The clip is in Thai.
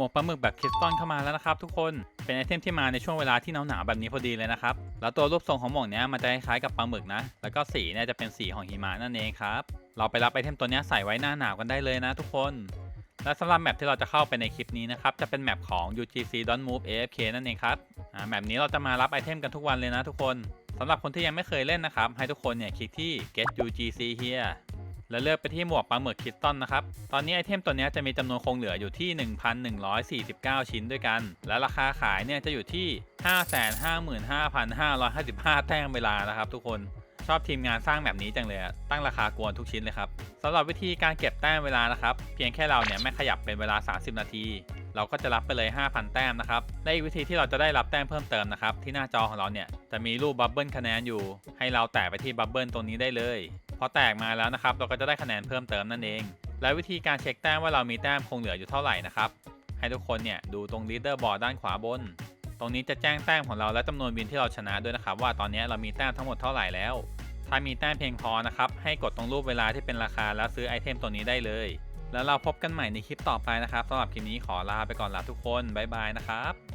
หมวกปลาหมึกแบบคริสตัลเข้ามาแล้วนะครับทุกคนเป็นไอเทมที่มาในช่วงเวลาที่หนาวๆแบบนี้พอดีเลยนะครับแล้วตัวรูปทรงของหมวกเนี้ยมันจะคล้ายๆกับปลาหมึกนะ แล้วก็สีเนี่ยจะเป็นสีของหิมะนั่นเองครับเราไปรับไอเทมตัวเนี้ยใส่ไว้หน้าหนาวกันได้เลยนะทุกคนและสำหรับแมปที่เราจะเข้าไปในคลิปนี้นะครับ จะเป็นแมปของ UGC Don't Move AFK นั่นเองครับแมปนี้เราจะมารับไอเทมกันทุกวันเลยนะทุกคนสำหรับคนที่ยังไม่เคยเล่นนะครับ ให้ทุกคนเนี่ยคลิกที่ Get UGC here แล้วเลือกไปที่หมวกปลาหมึกคิสตัลนะครับ ตอนนี้ไอเทมตัวนี้จะมีจำนวนคงเหลืออยู่ที่ 1,149 ชิ้นด้วยกัน และราคาขายเนี่ยจะอยู่ที่ 555,555 แต้มเวลานะครับทุกคนชอบทีมงานสร้างแบบนี้จังเลยตั้งราคากวนทุกชิ้นเลยครับสำหรับวิธีการเก็บแต้มเวลานะครับ เพียงแค่เราเนี่ยไม่ขยับเป็นเวลา 30 นาที เราก็จะรับไปเลย 5,000 แต้มนะครับและอีกวิธีที่เราจะได้รับแต้มเพิ่มเติมนะครับ ที่หน้าจอของเราเนี่ยจะมีรูปบับเบิลคะแนนอยู่ ให้เราแตะไปที่บับเบิลตรงนี้ได้เลย พอแตกมาแล้วนะครับ เราก็จะได้คะแนนเพิ่มเติมนั่นเอง และวิธีการเช็คแต้มว่าเรามีแต้มคงเหลืออยู่เท่าไหร่นะครับให้ทุกคนเนี่ยดูตรงลีดเดอร์บอร์ดด้านขวาบน ตรงนี้จะแจ้งแต้มของเราและจำนวนวินที่เราชนะด้วยนะครับ ว่าตอนนี้เรามีแต้มทั้งหมดเท่าไหร่แล้ว ถ้ามีแต้มเพียงพอนะครับให้กดตรงรูปเวลาที่เป็นราคาแล้วซื้อไอเทมตัวนี้ได้เลย แล้วเราพบกันใหม่ในคลิปต่อไปนะครับสำหรับคลิปนี้ขอลาไปก่อนลาทุกคนบ๊ายบายนะครับ